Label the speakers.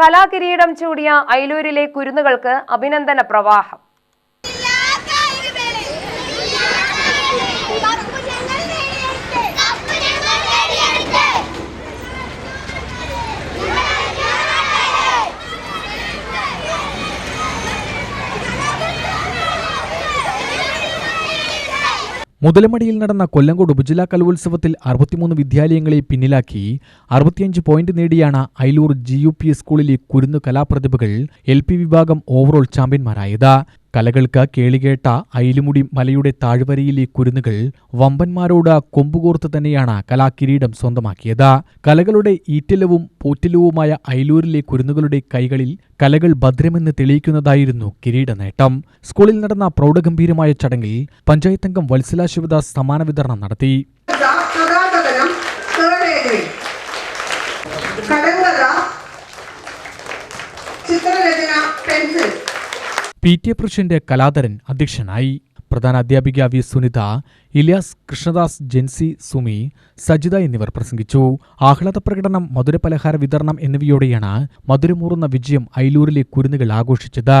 Speaker 1: കലാകിരീടം ചൂടിയ ഐലൂരിലെ കുരുന്നുകൾക്ക് അഭിനന്ദന പ്രവാഹം.
Speaker 2: മുതലമടിയിൽ നടന്ന കൊല്ലങ്കോട് ഉപജില്ലാ കലോത്സവത്തിൽ അറുപത്തിമൂന്ന് വിദ്യാലയങ്ങളെ പിന്നിലാക്കി അറുപത്തിയഞ്ച് പോയിന്റ് നേടിയാണ് അയലൂർ ജി യു പി സ്കൂളിലെ കുരുന്നു കലാപ്രതിഭകൾ എൽ പി വിഭാഗം ഓവറോൾ ചാമ്പ്യന്മാരായത് കലകൾക്ക് കേളികേട്ട അയിലുമുടി മലയുടെ താഴ്വരയിലെ കുരുന്നുകൾ വമ്പന്മാരോട് കൊമ്പുകോർത്ത് തന്നെയാണ് കലാകിരീടം സ്വന്തമാക്കിയത്. കലകളുടെ ഈറ്റലവും പോറ്റലവുമായ അയിലൂരിലെ കുരുന്നുകളുടെ കൈകളിൽ കലകൾ ഭദ്രമെന്ന് തെളിയിക്കുന്നതായിരുന്നു കിരീട നേട്ടം സ്കൂളിൽ നടന്ന പ്രൗഢഗംഭീരമായ ചടങ്ങിൽ പഞ്ചായത്തംഗം വത്സല ശിവദാസ് സമ്മാന വിതരണം നടത്തി.
Speaker 3: ചിത്രരചന pencil.
Speaker 2: P T A Kaladharan അധ്യക്ഷനായി. പ്രധാന അധ്യാപിക വി സുനിത ഇലിയാസ് കൃഷ്ണദാസ് ജെൻസി സുമി സജിത എന്നിവർ പ്രസംഗിച്ചു. ആഹ്ലാദ പ്രകടനം മധുരപലഹാര വിതരണം എന്നിവയോടെയാണ് മധുരമൂറുന്ന വിജയം ഐലൂരിലെ കുരുന്നുകൾ ആഘോഷിച്ചത്.